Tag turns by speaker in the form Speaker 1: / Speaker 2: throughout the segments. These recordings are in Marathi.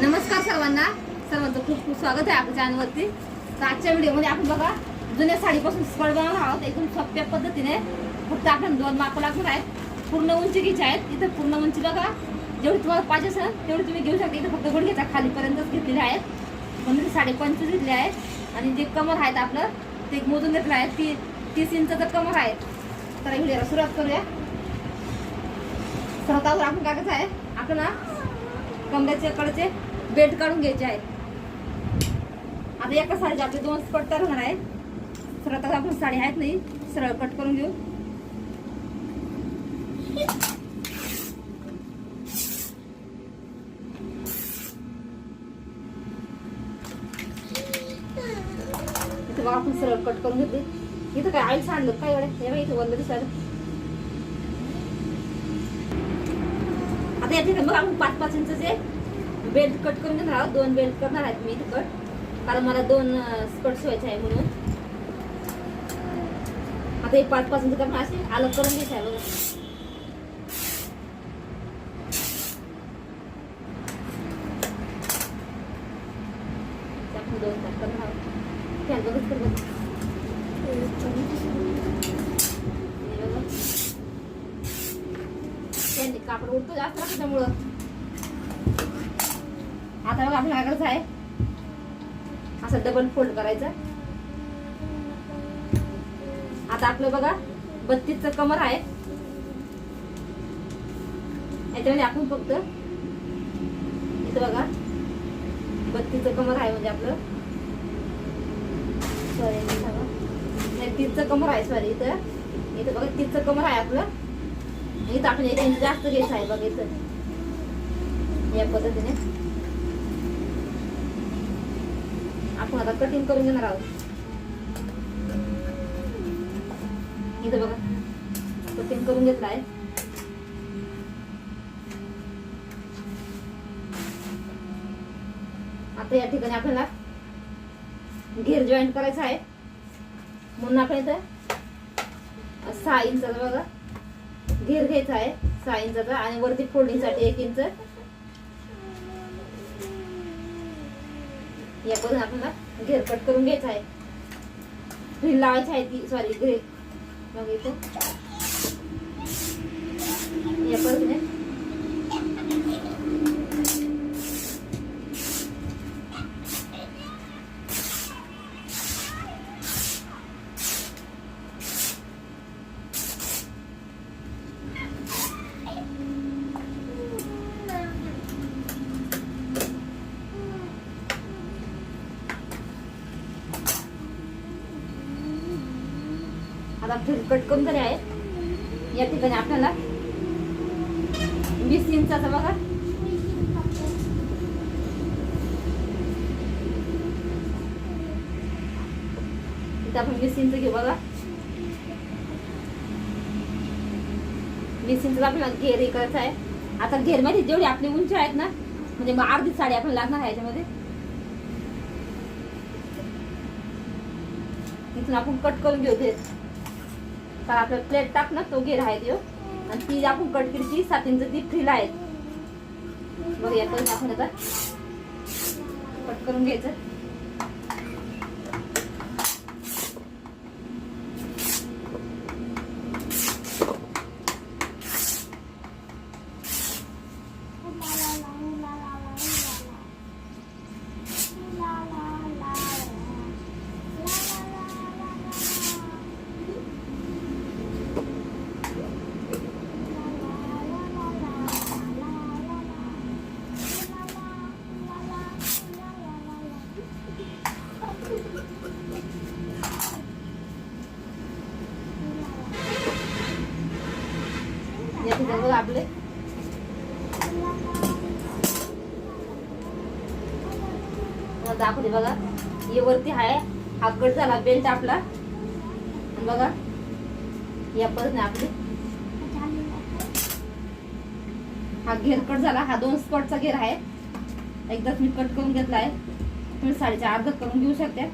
Speaker 1: नमस्कार सर्वांना. सर्वांचं खूप खूप स्वागत आहे आपल्या चॅनलवरती तर आजच्या व्हिडिओमध्ये आपण बघा जुन्या साडीपासून स्कर्ट बनवणार आहोत. एकदम सोप्या पद्धतीने. फक्त आपण दोन माप लागणार आहेत. पूर्ण उंची घ्यायची आहेत. इथं पूर्ण उंची बघा. जेवढी तुम्हाला पाहिजे असेल तेवढी तुम्ही घेऊ शकता. इथं फक्त गुडघ्याच्या खालीपर्यंतच घेतलेले आहेत. म्हणून साडे पंचवीस घेतले आहेत. आणि जे कमर आहेत आपलं ते मोजून घेतलं आहे. ती तीस इंचाचं कमर आहे. तर व्हिडिओला सुरुवात करूया. सर्वात आपण काय कसं आहे? आपण कमऱ्याचे कडचे बेल्ट काढून घ्यायचे आहेत. आता एका साडीचे आपले दोन कट तर होणार आहे सरळ तर आपण साडी आहेत नाही सरळ कट करून घेऊ. आपण सरळ कट करून घेतली. इथं काय आई आणलं? काय एवढे? हे बघा इथं वंदरी दिसायला आता या मग आपण पाच पाच इंचचे बेल्ट कट करून घेणार आहोत दोन बेल्ट करणार आहेत मी इथे कट कारण मला दोन स्कर्ट शिवायचे आहे म्हणून. आता हे पाच पाच इंच करणार असे अलग करून घ्यायचं आहे बघा. दोन कट करणार आहोत त्यात बघत कर बघ. हे बघा. त्यांनी उडतो जास्त ना त्याच्यामुळं आता बघा आपल्याला काय करायचं आहे? असं डबल फोल्ड करायचं. आता आपलं बघा बत्तीसचं कमर आहे. याच्यामध्ये आपण फक्त इथं बघा बत्तीसचं कमर आहे म्हणजे आपलं. सॉरी नाही तीसचं कमर आहे सॉरी इथं. इथं बघा तीसचं कमर आहे आपलं. हे आपण जास्त घ्यायचं आहे बघायचं इथं या पद्धतीने. आपण आता कटिंग करून घेणार आहोत. इथं बघा. कटिंग करून घेतलं आहे. आता या ठिकाणी आपल्याला घेर जॉईंट करायचा आहे. म्हणून आपण इथं सहा इंचाचा बघा. घेर घ्यायचा आहे सहा इंचाचा आणि वरती फोडणीसाठी एक इंच. या पद्धतीने आपल्याला घेर कट करून घ्यायचा आहे. फ्रील लावायची आहे ती सॉरी ग्रे. मग इथे. या पद्धतीने थोडी कट करून झाले आहे या ठिकाणी आपल्याला वीस इंचाचा बघा. इथं आपण वीस इंच घेऊ बघा. वीस इंच आपल्याला घेर हे करायचा आहे. आता घेरमध्ये जेवढी आपली उंची आहेत ना म्हणजे मग अर्धी साडी आपण लागणार आहे याच्यामध्ये. इथून आपण कट करून घेऊ तर आपलं प्लेट टाक ना तो घेर आहे तो. आणि ती आपण कट ती सात इंच ती फ्रील आहे. बघ या आपण आता. कट करून घ्यायचं या ठिकाणी बघा आपले तुम्हाला दाखवते बघा. हे वरती आहे हा कट झाला बेल्ट आपला. बघा. या पद्धतीने आपली. हा घेर कट झाला. हा दोन स्कर्टचा घेर आहे. एकदाच मी कट करून घेतला आहे. तुम्ही साडीचा अर्ध करून घेऊ शकता.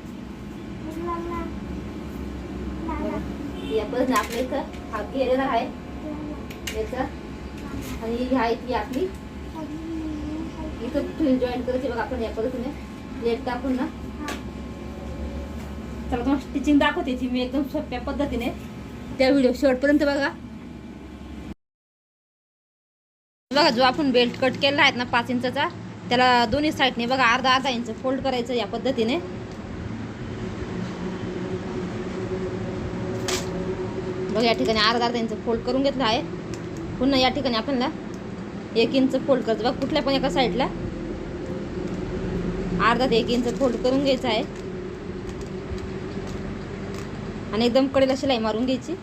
Speaker 1: या पद्धतीने आपल्या इथं. हा घेरेला आहे. याचा. आणि ही आहे ती आपली. इथं फ्रील जॉईन करायची बघा आपण या पद्धतीने. प्लेट टाकून ना. चला तुम्हाला स्टिचिंग दाखवते ती मी एकदम सोप्या पद्धतीने. त्या व्हिडिओ शेवटपर्यंत बघा. बघा जो आपण बेल्ट कट केला आहे ना पाच इंचाचा त्याला दोन्ही साईडने बघा अर्धा अर्धा इंच फोल्ड करायचं या पद्धतीने. बघा या ठिकाणी अर्धा अर्धा इंच फोल्ड करून घेतलं आहे. पुन्हा या ठिकाणी आपल्याला एक इंच फोल्ड करायचं बघा कुठल्या पण एका साईडला अर्धा ते एक इंच फोल्ड करून घ्यायचं आहे. आणि एकदम कडेला शिलाई मारून घ्यायची.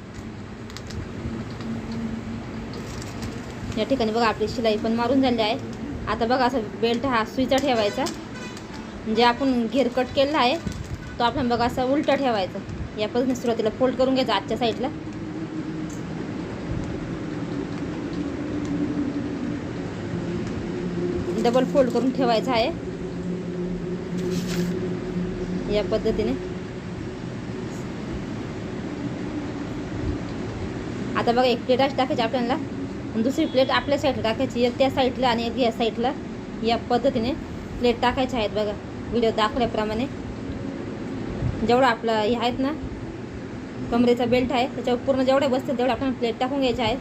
Speaker 1: या ठिकाणी बघा आपली शिलाई पण मारून झाली आहे. आता बघा असा बेल्ट हा सुईचा ठेवायचा. म्हणजे आपण घेर कट केलेला आहे तो आपण बघा असा उलटा ठेवायचा. या पद्धतीने सुरुवातीला फोल्ड करून घ्यायचा आजच्या साईडला. डबल फोल्ड करून ठेवायचा आहे. या पद्धतीने. आता बघा एक प्लेट अशी टाकायची आपल्याला. दुसरी प्लेट आपल्या साईडला टाकायची. एक त्या साईडला आणि एक या साईडला या पद्धतीने प्लेट टाकायच्या आहेत बघा. व्हिडिओ दाखवल्याप्रमाणे. जेवढं आपलं हे आहेत ना कमरेचा बेल्ट आहे त्याच्यावर पूर्ण जेवढे बसतील तेवढे आपण प्लेट टाकून घ्यायचे आहेत.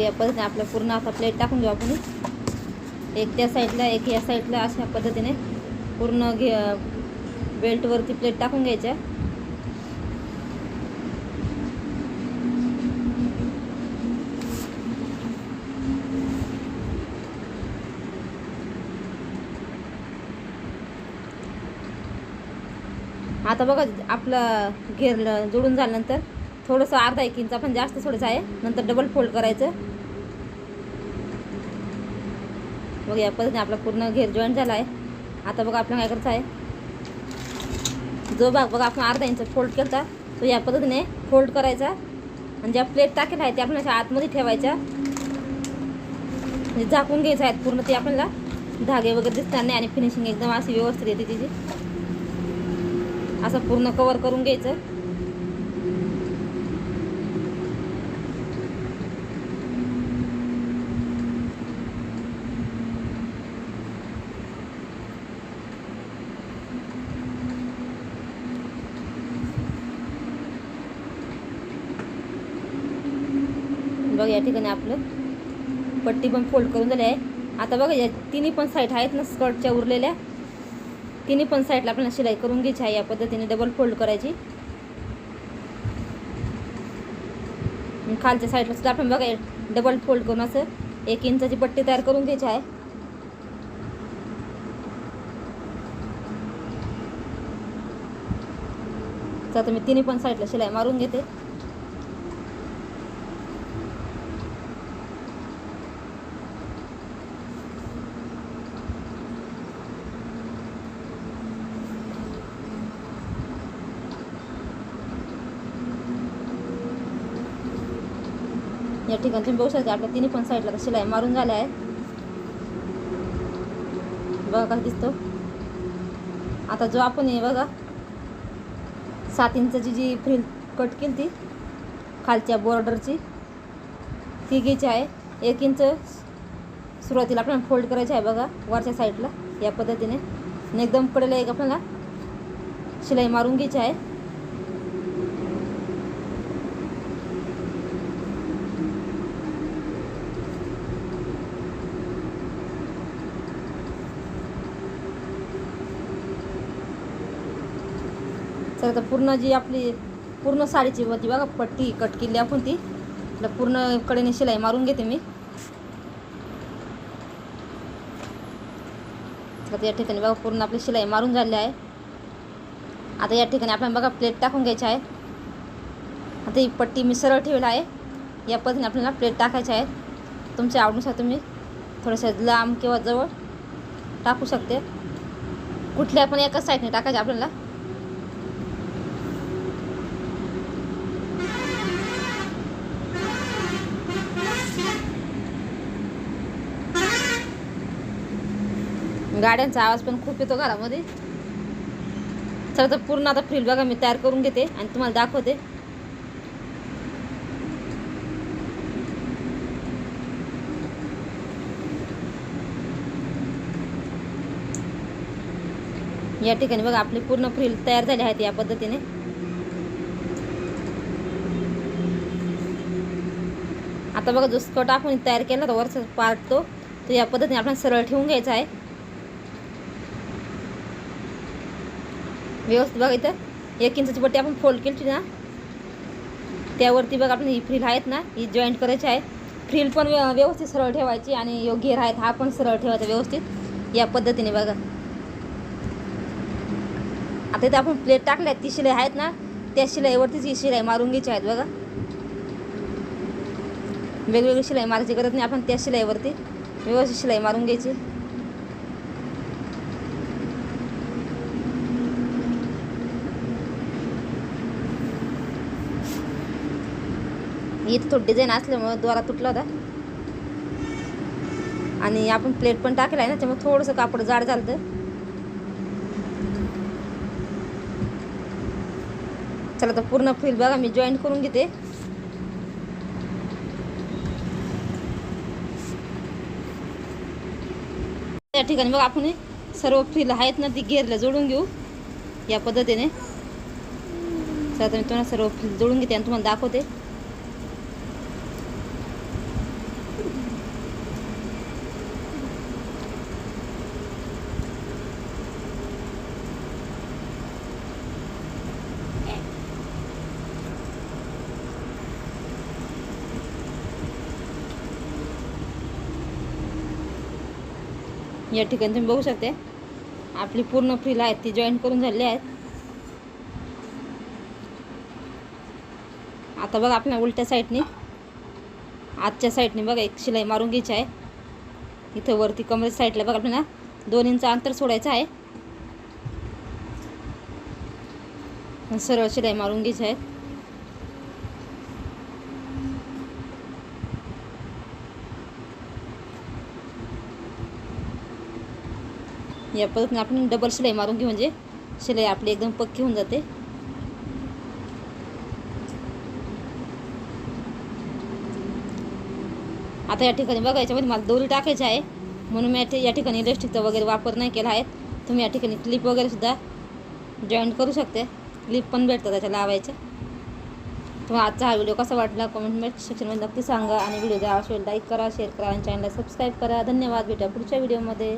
Speaker 1: या पद्धतीने आपलं पूर्ण आता प्लेट टाकून घेऊ आपण. एक त्या साईडला एक या साईडला अशा पद्धतीने पूर्ण घे बेल्टवरती प्लेट टाकून घ्यायच्या. आता बघा आपलं घेर जोडून झाल्यानंतर थोडंसं अर्धा एक इंच आपण जास्त थोडंसं आहे. नंतर डबल फोल्ड करायचं. बघ या पद्धतीने आपला पूर्ण घेर जॉईन झाला आहे आता बघा आपल्याला काय करायचं आहे जो भाग बघा आपण अर्धा इंच फोल्ड केला तो या पद्धतीने फोल्ड करायचा. आणि ज्या प्लेट टाकेल आहे त्या आपण अशा आतमध्ये ठेवायच्या. म्हणजे झाकून घ्यायचं आहेत पूर्ण ते आपल्याला धागे वगैरे दिसणार नाही आणि फिनिशिंग एकदम अशी व्यवस्थित येते तिची. असं पूर्ण कवर करून घ्यायचं. या ठिकाणी आपलं. पट्टी पण फोल्ड करून झाली आहे. आता बघा या तिन्ही पण साईड आहेत ना स्कर्टच्या उरलेल्या. तिन्ही पण साईडला आपल्याला शिलाई करून घ्यायची आहे या पद्धतीने डबल फोल्ड करायची. खालच्या साईडला सुद्धा आपण बघा डबल फोल्ड करून असं एक इंचाची पट्टी तयार करून घ्यायची आहे. तर आता मी तिन्ही पण साईडला शिलाई मारून घेते. या ठिकाणी तुम्ही बघू शकता आपल्या तिन्ही पण साईडला आता शिलाई मारून झाल्या आहे बघा काय दिसतो. आता जो आपण हे बघा सात इंचाची जी फ्रिल कट केली ती खालच्या बॉर्डरची ती घ्यायची आहे. एक इंच सुरुवातीला आपल्याला फोल्ड करायची आहे बघा वरच्या साईडला या पद्धतीने. एकदम कडेला एक आपल्याला. शिलाई मारून घ्यायची आहे. तर आता पूर्ण जी आपली पूर्ण साडीची होती बघा पट्टी कट केली आपण ती. पूर्ण कडेने शिलाई मारून घेते मी. तर या ठिकाणी बघा पूर्ण आपली शिलाई मारून झाली आहे. आता या ठिकाणी आपण बघा प्लेट टाकून घ्यायची आहे आता ही पट्टी मी सरळ ठेवली आहे. या पद्धतीने आपल्याला प्लेट टाकायच्या आहेत. तुमच्या आवडीनुसार तुम्ही थोडंसं लांब किंवा जवळ टाकू शकते. कुठल्या पण एकाच साईडने टाकायचे आपल्याला. गाड्यांचा आवाज पण खूप येतो घरामध्ये. चला तर पूर्ण आता फ्रील बघा मी तयार करून घेते आणि तुम्हाला दाखवते. या ठिकाणी बघा आपली पूर्ण फ्रील तयार झाली आहेत या पद्धतीने. आता बघा जो स्कर्ट आपण तयार केला तर वरचा पार्ट तो तो या पद्धतीने आपण सरळ ठेवून घ्यायचा आहे. व्यवस्थित बघा इथं. एक इंचाची पट्टी आपण फोल्ड केली ना. त्यावरती बघा आपण ही फ्रील आहेत ना ही जॉईंट करायची आहे फ्रील पण व्य- व्यवस्थित सरळ ठेवायची आणि यो घेर आहेत हा पण सरळ ठेवायचा व्यवस्थित. या पद्धतीने बघा. आता इथं आपण प्लेट टाकल्या ती शिलाई आहेत ना त्या शिलाईवरतीच ही शिलाई मारून घ्यायची आहेत बघा. वेगवेगळी शिलाई मारायची गरज नाही आपण त्या शिलाईवरती व्यवस्थित शिलाई मारून घ्यायची. इथं थोडी डिझाईन असल्यामुळं द्वारा तुटला होता. आणि आपण प्लेट पण टाकला आहे ना त्यामुळे थोडंसं कापड जाड झालं चला तर पूर्ण फ्रील बघा मी जॉईंट करून घेते. त्या ठिकाणी बघा आपण सर्व फ्रील आहेत ना ती घेरला जोडून घेऊ. या पद्धतीने. चला तर मी तुम्हाला सर्व फ्रील जोडून घेते आणि तुम्हाला दाखवते. या ठिकाणी तुम्ही बघू शकते. आपली पूर्ण फ्रीला आहेत ती जॉईन करून झालेली आहेत. आता बघा आपल्या उलट्या साईडनी आजच्या साईडने बघा एक शिलाई मारून घ्यायची आहे. इथं वरती कमरेच्या साईडला बघा आपल्याला दोन इंच अंतर सोडायचं आहे. सरळ शिलाई मारून घ्यायची आहे. या पद्धतीने आपण डबल शिलाई मारून घेऊ म्हणजे शिलाई आपली एकदम पक्की होऊन जाते. आता या ठिकाणी बघा याच्यामध्ये मला दोरी टाकायची आहे. म्हणून मी या ठिकाणी इलेक्ट्रिकचा वगैरे वापर नाही केला आहे. तुम्ही या ठिकाणी क्लिप वगैरे सुद्धा जॉईन करू शकते. क्लिप पण भेटतात त्याच्या लावायच्या तुम्हाला आजचा हा व्हिडिओ कसा वाटला कमेंट सेक्शनमध्ये नक्की सांगा. आणि व्हिडिओ जर आवडला लाईक करा शेअर करा आणि चॅनलला सबस्क्राईब करा. धन्यवाद. भेटा पुढच्या व्हिडिओमध्ये